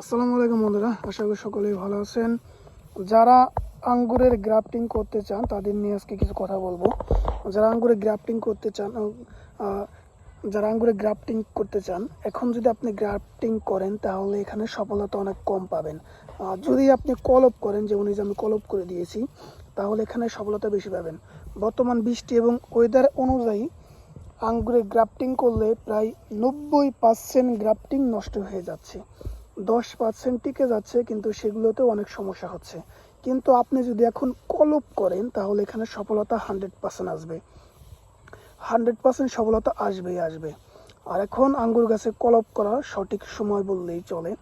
আসসালামু আলাইকুম বন্ধুরা, আশা করি সকলেই ভালো আছেন। যারা আঙ্গুরের গ্রাফটিং করতে চান, তাদের নিয়ে আজকে কিছু কথা বলব। যারা আঙ্গুরের গ্রাফটিং করতে চান যারা আঙ্গুরে গ্রাফটিং করতে চান, এখন যদি আপনি গ্রাফটিং করেন, তাহলে এখানে সফলতা অনেক কম পাবেন। যদি আপনি কলপ করেন, যেমন এই যে আমি কলপ করে দিয়েছি, তাহলে এখানে সফলতা বেশি পাবেন। বর্তমান বৃষ্টি এবং ওয়েদার অনুযায়ী আঙ্গুরে গ্রাফটিং করলে প্রায় নব্বই পার্সেন্ট গ্রাফটিং নষ্ট হয়ে যাচ্ছে। দশ পার্সেন্ট টিকে যাচ্ছে, কিন্তু সেগুলোতেও অনেক সমস্যা হচ্ছে। কিন্তু আপনি যদি এখন কলপ করেন, তাহলে এখানে সফলতা হান্ড্রেড পার্সেন্ট আসবে। হান্ড্রেড পার্সেন্ট সফলতা আসবেই আসবে। আর এখন আঙ্গুর গাছে কলপ করা সঠিক সময় বললেই চলে,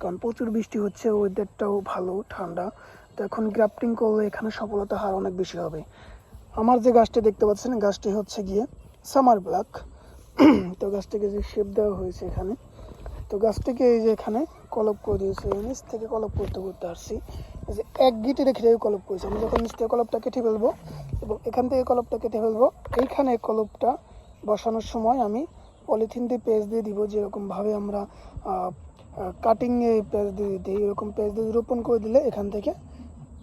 কারণ প্রচুর বৃষ্টি হচ্ছে ওয়েদারটাও ভালো, ঠান্ডা। তো এখন গ্রাফটিং করলে এখানে সফলতা হার অনেক বেশি হবে। আমার যে গাছটি দেখতে পাচ্ছেন, গাছটি হচ্ছে গিয়ে সামার ব্ল্যাক তো গাছটিকে যে শেপ দেওয়া হয়েছে এখানে, তো গাছটিকে এই যে এখানে কলপ করে দিয়েছে এই নিচ থেকে কলপ করতে করতে আসছি। যে এক গিটে রেখে রেখে কলপ করেছি। আমি যখন নিচ থেকে কলপটা কেটে ফেলব এবং এখান থেকে কলপটা কেটে ফেলব, এইখানে কলপটা বসানোর সময় আমি পলিথিন দিয়ে পেজ দিয়ে দিব যেরকমভাবে আমরা কাটিংয়ে পেজ দিয়ে দিই এরকম পেজ দিয়ে রোপণ করে দিলে এখান থেকে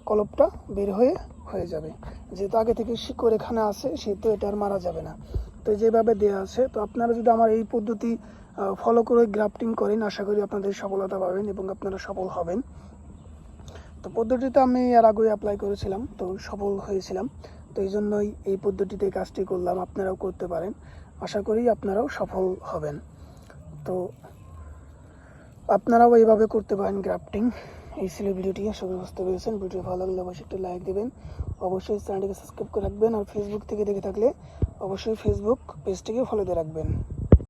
কলপটা বের হয়ে হয়ে যাবে। যেহেতু আগে থেকে শিকড় এখানে আছে, সেহেতু এটা আর মারা যাবে না। তো যেভাবে দেওয়া আছে, তো আপনারা যদি আমার এই পদ্ধতি ফলো করে গ্রাফটিং করেন। আশা করি আপনাদের সফলতা পাবেন এবং আপনারা সফল হবেন। তো পদ্ধতিটা আমি এর আগে অ্যাপ্লাই করেছিলাম, তো সফল হয়েছিলাম। তো এই জন্যই এই পদ্ধতিতে কাজটি করলাম, আপনারাও করতে পারেন। আশা করি আপনারাও সফল হবেন। তো আপনারাও এইভাবে করতে পারেন গ্রাফটিং এই ছিল ভিডিওটি, আশা করি বুঝতে পেরেছেন। ভিডিও ভালো লাগলে অবশ্যই একটু লাইক দেবেন। অবশ্যই চ্যানেলটিকে সাবস্ক্রাইব করে রাখবেন। আর ফেসবুক থেকে দেখে থাকলে অবশ্যই ফেসবুক পেজটিকে ফলো দিয়ে রাখবেন।